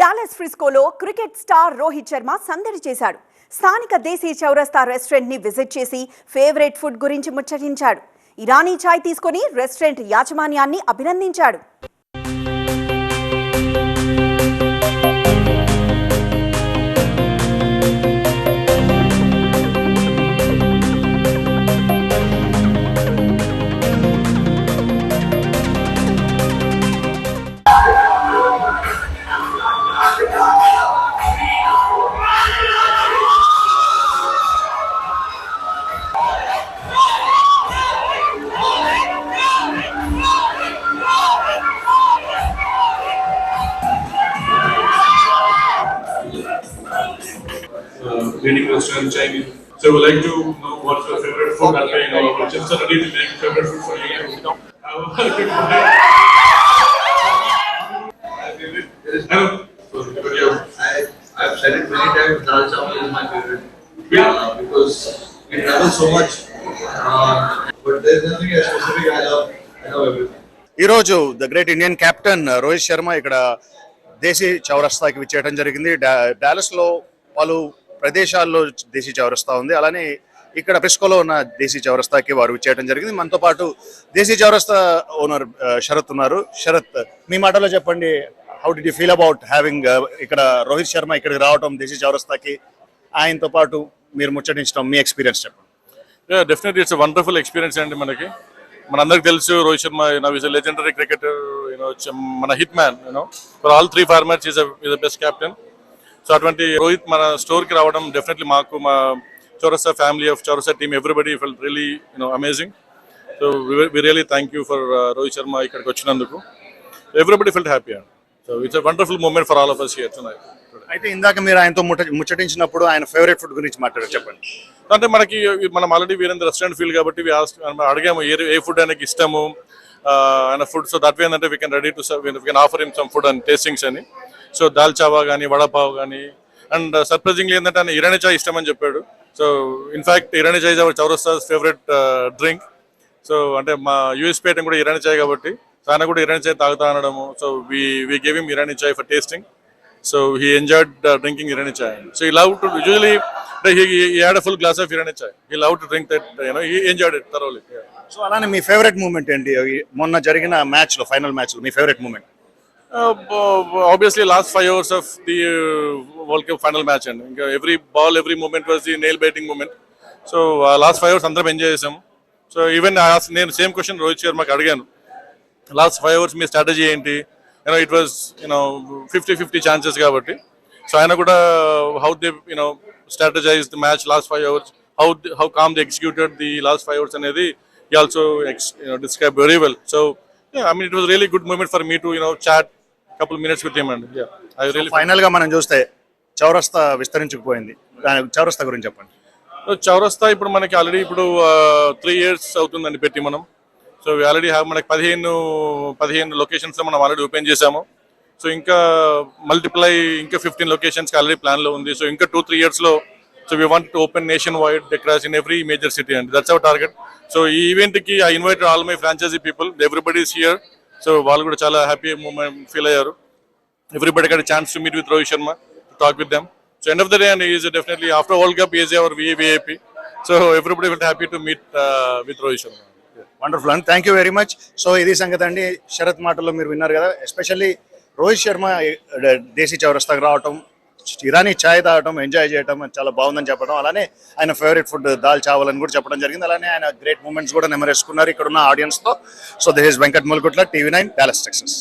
Dallas ఫ్రిస్కోలో cricket star Rohit Sharma సందడి చేశాడు. స్థానిక దేశీ చౌరస్తా రెస్టారెంట్ని విజిట్ చేసి ఫేవరెట్ ఫుడ్ గురించి ముచ్చటించాడు. ఇరానీ చాయ్ తీసుకొని రెస్టారెంట్ యాజమాన్యాన్ని అభినందించాడు. Uh, leading restaurant Chinese. So we like to know what's your favorite food and you know our chefs are ready to make favorite food for you. else. I, I've said it many times, dal chawal is my favorite. Yeah. Uh, because we travel so much. Uh, but there's nothing specific I love. I love everything. ఈరోజు the great Indian captain Rohit Sharma ఇక్కడ దేశీ చౌరస్తాకి విచ్చేయడం జరిగింది డాలస్లో పలు ప్రదేశాల్లో దేశీ చౌరస్తా ఉంది. అలానే ఇక్కడ ప్రిస్కోలో ఉన్న దేశీ చౌరస్తాకి వారు చేయడం జరిగింది. మనతో పాటు దేశీ చౌరస్తా ఓనర్ శరత్ ఉన్నారు. శరత్ మీ మాటలో చెప్పండి how do you feel about having ఇక్కడ రోహిత్ శర్మ ఇక్కడికి రావడం దేశీ చౌరస్తాకి ఆయనతో పాటు మీరు ముచ్చటించడం మీ ఎక్స్పీరియన్స్ చెప్పండి. Definite definitely it's wonderful experience అండి మనకి. మనందరికి తెలుసు Rohit Sharma you know is legendary cricketer you know మన hit man you know for all three formats is is best captain so అటువంటి రోహిత్ మన స్టోర్కి రావడం డెఫినెట్లీ మాకు మా Chowrasta family of Chowrasta team everybody felt really you know amazing so we really thank you for Rohit Sharma ఇక్కడికి వచ్చినందుకు. Everybody felt happy and so it's wonderful moment for all of us here tonight అయితే ఇందాక మీరు ఆయనతో ముచ్చటించినప్పుడు ఆయన favourite food గురించి మాట్లాడారు చెప్పండి. అంటే మనకి మనం ఆల్రెడీ వీరేంద్ర రెస్టారెంట్ ఫీల్ కాబట్టి అడిగాము ఏ ఏ ఫుడ్ ఆయనకి ఇష్టము? ఆయన ఫుడ్ సో దట్ వే ఏంటంటే we can ready to we can offer him some food and tastings అని. సో దాల్ చావా కానీ వడపావ్ కానీ అండ్ uh, సర్ప్రైజింగ్లీ ఏంటంటే ఆయన ఇరానీ చాయ్ ఇష్టం అని చెప్పాడు. So in fact Irani chai our Chowrasta's favourite drink so అంటే మా యూఎస్ పేటం కూడా ఇరానీ చాయ్ కాబట్టి ఆయన కూడా ఇరానీ చాయ్ తాగుతా అనడము. So we we gave him Irani chai for tasting so he enjoyed drinking drinking chai. So he love to usually usually he, he, he had a full glass of Irani chai. He loved to drink that. You so అలానే మీ favourite moment ఏంటి? మొన్న జరిగిన మ్యాచ్లో final మ్యాచ్లో మీ favourite moment obviously last five overs of the world cup final match అండి. ఇంకా every ball every moment was the nail biting moment so last five overs అందరం ఎంజాయ్ చేసాం సో ఈవెన్ నేను సేమ్ క్వశ్చన్ రోహిత్ శర్మకి అడిగాను. Last five hours మీ strategy ఏంటి? You know it was you know fifty fifty chances కాబట్టి. So ఆయన కూడా how they you know strategize the match last five overs how how calm the executed the last five overs అనేది he also describe very well so I mean it was really good moment for me to you know chat couple minutes I really ఫైనల్గా మనం చూస్తే చౌరస్తా విస్తరించుకుపోయింది. దాని చౌరస్తా గురించి చెప్పండి. చౌరస్తా ఇప్పుడు మనకి ఆల్రెడీ ఇప్పుడు త్రీ ఇయర్స్ అవుతుందండి పెట్టి మనం. సో ఆల్రెడీ మనకి పదిహేను పదిహేను లొకేషన్స్ మనం ఆల్రెడీ ఓపెన్ చేసాము సో ఇంకా మల్టిప్లై ఇంకా ఫిఫ్టీన్ లొకేషన్స్ ఆల్రెడీ ప్లాన్లో ఉంది. సో ఇంకా టూ త్రీ ఇయర్స్లో so we want open nationwide across in every major city అండి. దట్స్ అవర్ టార్గెట్ సో ఈ ఈవెంట్కి I invite all my franchisee people everybody is here so వాళ్ళు కూడా చాలా హ్యాపీ ఫీల్ అయ్యారు. Everybody got chance to meet with Rohit Sharma talk with them so end of the day and is definitely after world cup is our VIP so everybody will happy to meet with Rohit Sharma wonderful అండి thank you very much so ఇది సంగతి అండి శరత్ మాటల్లో మీరు విన్నారు కదా especially Rohit Sharma Desi చౌరస్తాకి రావటం ఇరానీ ఛాయ్ తాగటం ఎంజాయ్ చేయటం చాలా బాగుందని చెప్పడం అలానే ఆయన ఫేవరెట్ ఫుడ్ దాల్ చావల్ అని కూడా చెప్పడం జరిగింది. అలానే ఆయన గ్రేట్ మూమెంట్స్ కూడా నెమరేసుకున్నారు ఇక్కడ ఉన్న ఆడియన్స్తో so this is Venkat Mulgutla TV nine Dallas Texas